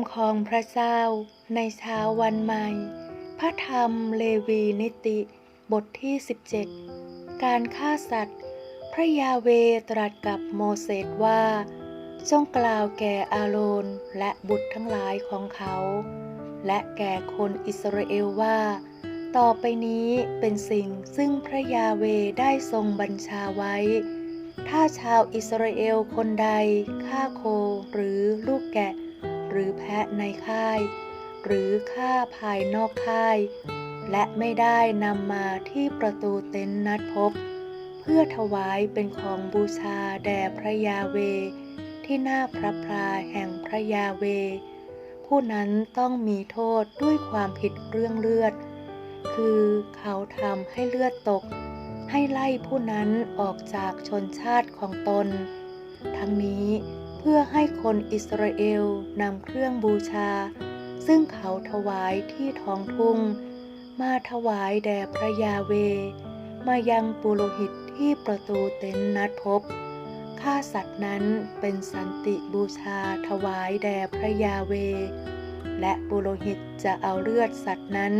ำของพระเจ้าในเช้าวันใหม่ พระธรรมเลวีนิติ บทที่ 17 การฆ่าสัตว์ พระยาเวตรัสกับโมเสสว่า จงกล่าวแก่อาโรนและบุตรทั้งหลายของเขา และแก่คนอิสราเอลว่า ต่อไปนี้เป็นสิ่งซึ่งพระยาเวได้ทรงบัญชาไว้ถ้าชาวอิสราเอลคนใดฆ่าโคหรือลูกแกะ หรือแพะในค่าย หรือฆ่าภายนอกค่าย และไม่ได้นำมาที่ประตูเต็นท์นัดพบ เพื่อถวายเป็นของบูชาแด่พระยาเว ที่หน้าพระพลาแห่งพระยาเว ผู้นั้นต้องมีโทษด้วยความผิดเรื่องเลือด คือเขาทำให้เลือดตก ให้ไล่ผู้นั้นออกจากชนชาติของตน ทั้งนี้ พื่อให้คนอิสราเอลนำเครื่องบูชา ซึ่งเขาถวายที่ท้องทุ่ง มาถวายแด่พระยาเว มายังปุโรหิตที่ประตูเต็นท์นัดพบฆ่าสัตว์นั้นเป็นสันติบูชาถวายแด่พระยาเว และปุโรหิตจะเอาเลือดสัตว์นั้น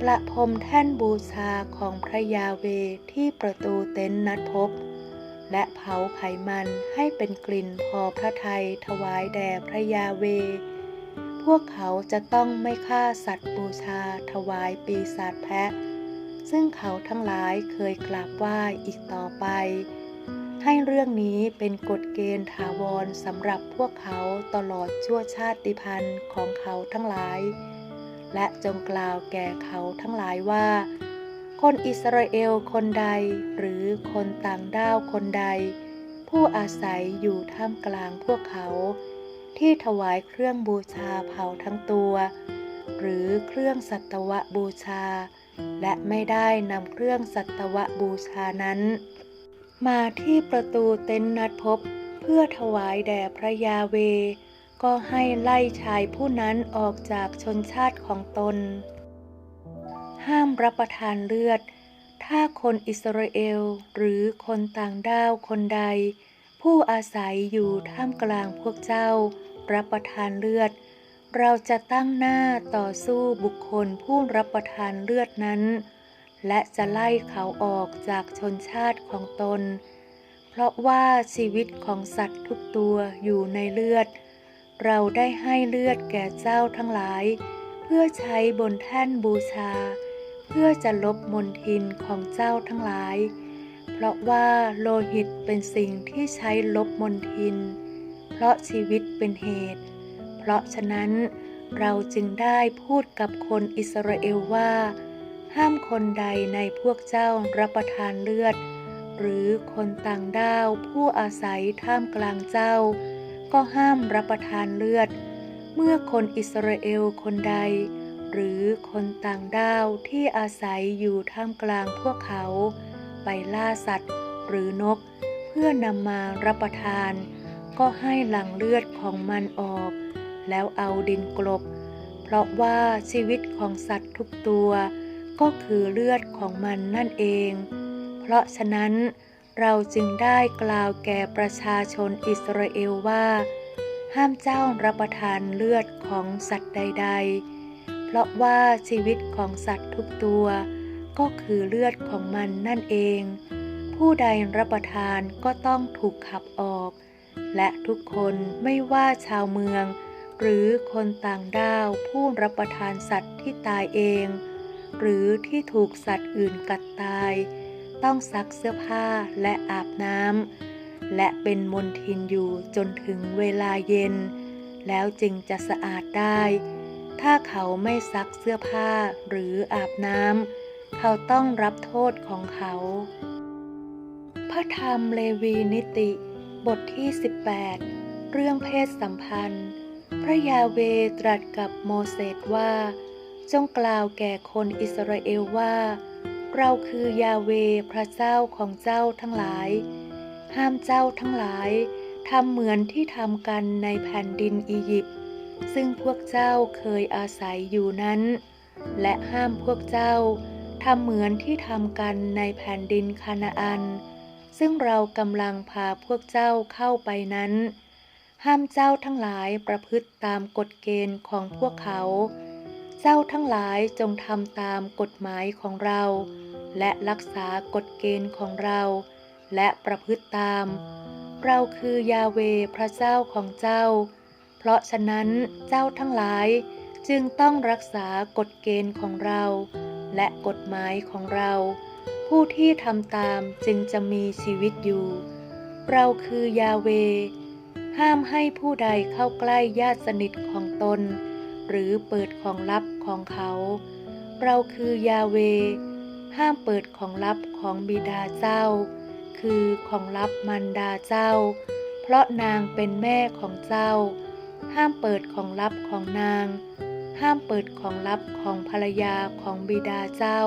ประพรมแท่นบูชาของพระยาเวที่ประตูเต็นท์นัดพบ และเผาไขมันให้เป็นกลิ่นพอพระทัยถวายแด่พระยาเว พวกเขาจะต้องไม่ฆ่าสัตว์บูชาถวายปีศาจแพะ ซึ่งเขาทั้งหลายเคยกราบไหว้อีกต่อไป ให้เรื่องนี้เป็นกฎเกณฑ์ถาวรสำหรับพวกเขาตลอดชั่วชาติพันธุ์ของเขาทั้งหลาย และจงกล่าวแก่เขาทั้งหลายว่า คนอิสราเอลคนใดหรือคนต่างด้าวคนใด ผู้อาศัยอยู่ท่ามกลางพวกเขา ที่ถวายเครื่องบูชาเผาทั้งตัว หรือเครื่องสัตวบูชา และไม่ได้นำเครื่องสัตวบูชานั้น มาที่ประตูเต็นท์นัดพบ เพื่อถวายแด่พระยาเว ก็ให้ไล่ชายผู้นั้นออกจากชนชาติของตน ห้ามรับประทานเลือด ถ้าคนอิสราเอลหรือคนต่างด้าวคนใด ผู้อาศัยอยู่ท่ามกลางพวกเจ้า รับประทานเลือด เราจะตั้งหน้าต่อสู้บุคคลผู้รับประทานเลือดนั้น และจะไล่เขาออกจากชนชาติของตน เพราะว่าชีวิตของสัตว์ทุกตัวอยู่ในเลือด เราได้ให้เลือดแก่เจ้าทั้งหลายเพื่อใช้บนแท่นบูชา พื่อจะลบมนทินของเจ้าทั้งหลาย เพราะว่าโลหิตเป็นสิ่งที่ใช้ลบมนทิน เพราะชีวิตเป็นเหตุ เพราะฉะนั้นเราจึงได้พูดกับคนอิสราเอลว่า ห้ามคนใดในพวกเจ้ารับประทานเลือด หรือคนต่างด้าวผู้อาศัยท่ามกลางเจ้า ก็ห้ามรับประทานเลือด เมื่อคนอิสราเอลคนใด หรือคนต่างด้าวที่อาศัยอยู่ท่ามกลางพวกเขา ไปล่าสัตว์หรือนก เพื่อนำมารับประทาน ก็ให้หลั่งเลือดของมันออก แล้วเอาดินกลบ เพราะว่าชีวิตของสัตว์ทุกตัว ก็คือเลือดของมันนั่นเอง เพราะฉะนั้นเราจึงได้กล่าวแก่ประชาชนอิสราเอลว่า ห้ามเจ้ารับประทานเลือดของสัตว์ใด ๆ เพราะว่าชีวิตของสัตว์ทุกตัว ก็คือเลือดของมันนั่นเอง ผู้ใดรับประทานก็ต้องถูกขับออก และทุกคนไม่ว่าชาวเมือง หรือคนต่างด้าวผู้รับประทานสัตว์ที่ตายเอง หรือที่ถูกสัตว์อื่นกัดตาย ต้องซักเสื้อผ้าและอาบน้ำและเป็นมนทินอยู่จนถึงเวลาเย็น แล้วจึงจะสะอาดได้ ถ้าเขาไม่ซักเสื้อผ้าหรืออาบน้ำเขาต้องรับโทษของเขา พระธรรมเลวีนิติ บทที่ 18 เรื่องเพศสัมพันธ์ พระยาเวตรัสกับโมเสสว่า จงกล่าวแก่คนอิสราเอลว่า เราคือยาเวพระเจ้าของเจ้าทั้งหลาย ห้ามเจ้าทั้งหลายทำเหมือนที่ทำกันในแผ่นดินอียิปต์ ซึ่งพวกเจ้าเคยอาศัยอยู่นั้น และห้ามพวกเจ้าทำเหมือนที่ทำกันในแผ่นดินคานาอัน ซึ่งเรากำลังพาพวกเจ้าเข้าไปนั้น ห้ามเจ้าทั้งหลายประพฤติตามกฎเกณฑ์ของพวกเขา เจ้าทั้งหลายจงทำตามกฎหมายของเรา และรักษากฎเกณฑ์ของเรา และประพฤติตาม เราคือยาเวพระเจ้าของเจ้า เพราะฉะนั้นเจ้าทั้งหลายจึงต้องรักษากฎเกณฑ์ของเรา และกฎหมายของเรา ผู้ที่ทำตามจึงจะมีชีวิตอยู่ เราคือยาเว ห้ามให้ผู้ใดเข้าใกล้ญาติสนิทของตน หรือเปิดของลับของเขา เราคือยาเว ห้ามเปิดของลับของบิดาเจ้า คือของลับมันดาเจ้า เพราะนางเป็นแม่ของเจ้า ห้ามเปิดของลับของนาง ห้ามเปิดของลับของภรรยาของบิดาเจ้า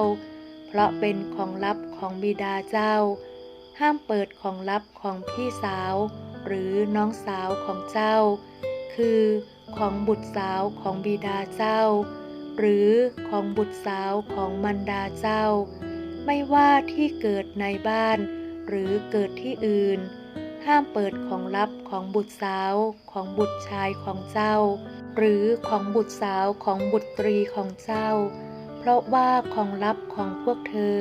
เพราะเป็นของลับของบิดาเจ้า ห้ามเปิดของลับของพี่สาว หรือน้องสาวของเจ้า คือของบุตรสาวของบิดาเจ้า หรือของบุตรสาวของมันดาเจ้า ไม่ว่าที่เกิดในบ้าน หรือเกิดที่อื่น ห้ามเปิดของลับของบุตรสาว ของบุตรชายของเจ้า หรือของบุตรสาวของบุตรีของเจ้า เพราะว่าของลับของพวกเธอ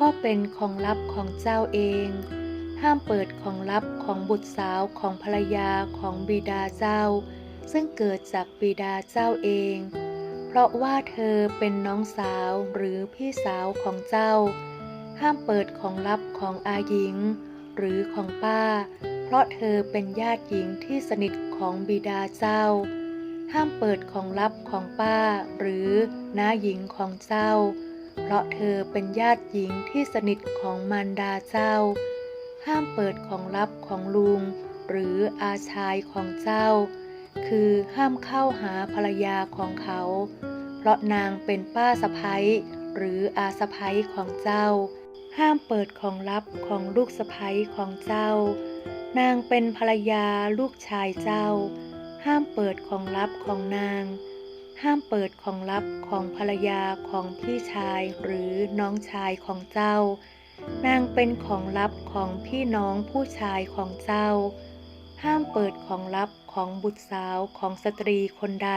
ก็เป็นของลับของเจ้าเอง ห้ามเปิดของลับของบุตรสาวของภรรยาของบิดาเจ้า ซึ่งเกิดจากบิดาเจ้าเอง เพราะว่าเธอเป็นน้องสาวหรือพี่สาวของเจ้า ห้ามเปิดของลับของอาหญิง หรือของป้า เพราะเธอเป็นญาติหญิงที่สนิทของบิดาเจ้า ห้ามเปิดของลับของป้า หรือน้าหญิงของเจ้า เพราะเธอเป็นญาติหญิงที่สนิทของมารดาเจ้า ห้ามเปิดของลับของลุง หรืออาชายของเจ้า คือห้ามเข้าหาภรรยาของเขา เพราะนางเป็นป้าสะพ้ยหรืออาสะพ้ยของเจ้า ห้ามเปิดของลับของลูกสะพ้ยของเจ้า นางเป็นภรรยาลูกชายเจ้า ห้ามเปิดของลับของนาง ห้ามเปิดของลับของภรรยาของพี่ชายหรือน้องชายของเจ้า นางเป็นของลับของพี่น้องผู้ชายของเจ้า ห้ามเปิดของลับของบุตรสาวของสตรีคนใด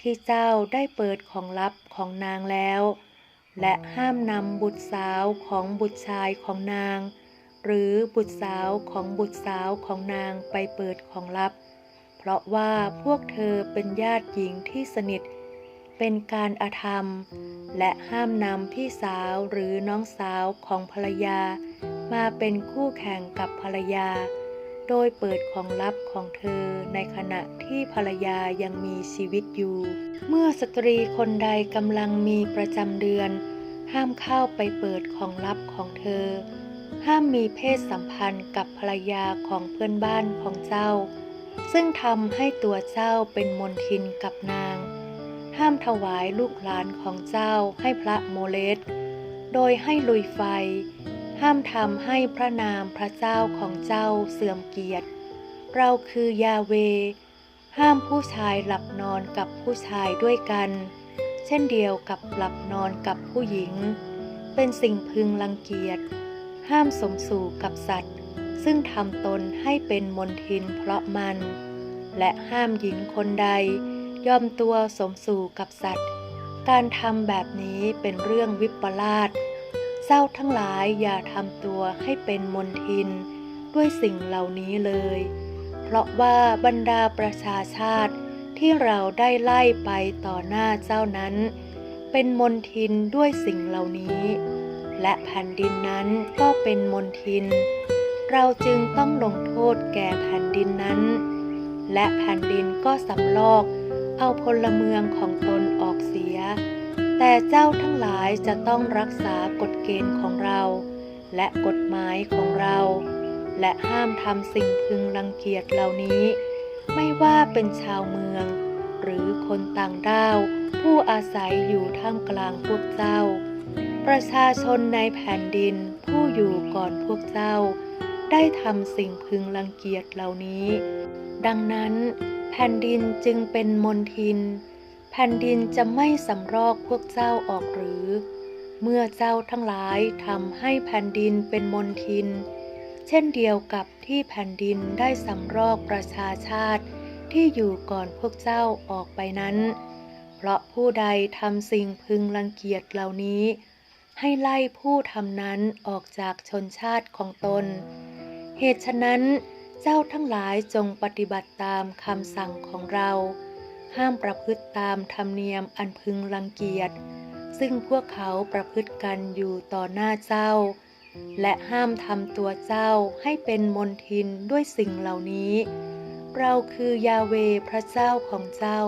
ที่เจ้าได้เปิดของลับของนางแล้ว และห้ามนำบุตรสาวของบุตรชายของนาง หรือบุตรสาวของบุตรสาวของนางไปเปิดของลับ เพราะว่าพวกเธอเป็นญาติหญิงที่สนิท เป็นการอาธรรม และห้ามนำพี่สาวหรือน้องสาวของภรรยา มาเป็นคู่แข่งกับภรรยา โดยเปิดของลับของเธอในขณะที่ภรรยายังมีชีวิตอยู่ เมื่อสตรีคนใดกำลังมีประจำเดือน ห้ามเข้าไปเปิดของลับของเธอ ห้ามมีเพศสัมพันธ์กับภรรยาของเพื่อนบ้านของเจ้า ซึ่งทำให้ตัวเจ้าเป็นมนทินกับนาง ห้ามถวายลูกหลานของเจ้าให้พระโมเลส โดยให้ลุยไฟ ห้ามทำให้พระนามพระเจ้าของเจ้าเสื่อมเกียรติ เราคือยาเว ห้ามผู้ชายหลับนอนกับผู้ชายด้วยกัน เช่นเดียวกับหลับนอนกับผู้หญิง เป็นสิ่งพึงรังเกียจ ห้ามสมสู่กับสัตว์ ซึ่งทำตนให้เป็นมนทินเพราะมัน และห้ามหญิงคนใดยอมตัวสมสู่กับสัตว์ การทำแบบนี้เป็นเรื่องวิปลาส เจ้าทั้งหลายอย่าทำตัวให้เป็นมนทิน ด้วยสิ่งเหล่านี้เลย เพราะว่าบรรดาประชาชาติที่เราได้ไล่ไปต่อหน้าเจ้านั้น เป็นมนทินด้วยสิ่งเหล่านี้ และแผ่นดินนั้นก็เป็นมนทิน เราจึงต้องลงโทษแก่แผ่นดินนั้น และแผ่นดินก็สำลอกเอาพลเมืองของตน แต่เจ้าทั้งหลายจะต้องรักษากฎเกณฑ์ของเรา และกฎหมายของเรา และห้ามทำสิ่งพึงรังเกียจเหล่านี้ ไม่ว่าเป็นชาวเมือง หรือคนต่างด้าว ผู้อาศัยอยู่ท่ามกลางพวกเจ้า ประชาชนในแผ่นดินผู้อยู่ก่อนพวกเจ้า ได้ทำสิ่งพึงรังเกียจเหล่านี้ ดังนั้น แผ่นดินจึงเป็นมนทิน แผ่นดินจะไม่สำรอกพวกเจ้าออกหรือ เมื่อเจ้าทั้งหลายทำให้แผ่นดินเป็นมนทิน เช่นเดียวกับที่แผ่นดินได้สำรอกประชาชาติที่อยู่ก่อนพวกเจ้าออกไปนั้น เพราะผู้ใดทำสิ่งพึงรังเกียจเหล่านี้ ให้ไล่ผู้ทำนั้นออกจากชนชาติของตน เหตุฉะนั้น เจ้าทั้งหลายจงปฏิบัติตามคำสั่งของเรา ห้ามประพฤติตามธรรมเนียมอันพึงรังเกียจ ซึ่งพวกเขาประพฤติกันอยู่ต่อหน้าเจ้า และห้ามทำตัวเจ้าให้เป็นมนทินด้วยสิ่งเหล่านี้ เราคือยาเวพระเจ้าของเจ้า